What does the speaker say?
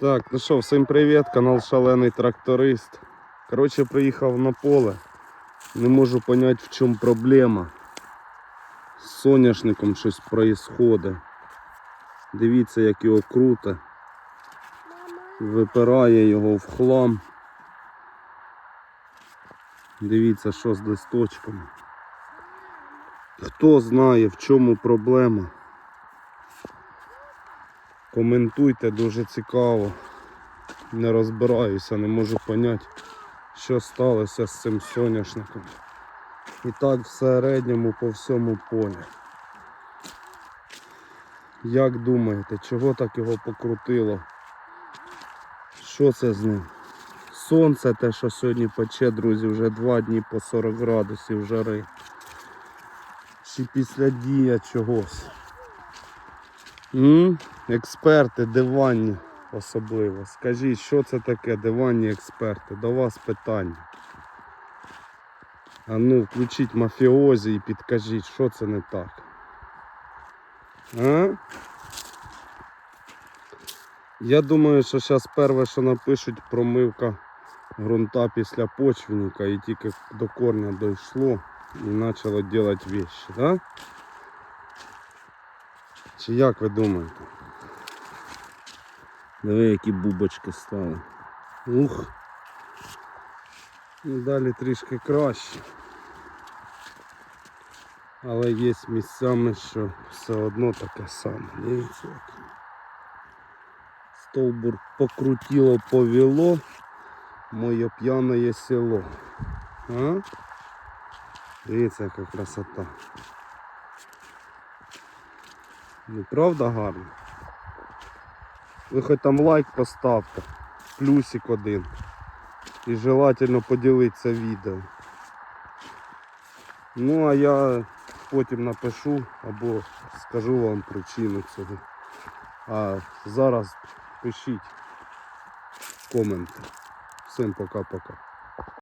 Так, ну що, всім привіт, канал Шалений Тракторист. Коротше, приїхав на поле. Не можу зрозуміти, в чому проблема. З соняшником щось проїсходить. Дивіться, як його круто. Випирає його в хлам. Дивіться, що з листочками. Хто знає, в чому проблема. Коментуйте, дуже цікаво. Не розбираюся, не можу зрозуміти, що сталося з цим соняшником. І так в середньому по всьому полі. Як думаєте, чого так його покрутило? Що це з ним? Сонце те, що сьогодні пече, друзі, вже два дні по 40 градусів жари. Чи після дія чогось. М? Експерти, диванні особливо. Скажіть, що це таке, диванні експерти? До вас питання. А ну, включіть мафіозі і підкажіть, що це не так. А? Я думаю, що зараз перше, що напишуть, промивка ґрунта після почвенника і тільки до корня дійшло і почало робити вещи, да? Чи як ви думаєте? Диви, які бубочки стали. Ух. Ну, Далі трішки краще. Але є місцями, що все одно таке саме. Дивіться як. Стовбур покрутило, повело. Моє п'яне село. А? Дивіться, яка красота. Ну, правда гарно? Ви хоч там лайк поставте, плюсик один. І желательно поділитися відео. Ну а я потім напишу або скажу вам причину цього. А зараз пишіть коменти. Всім пока-пока.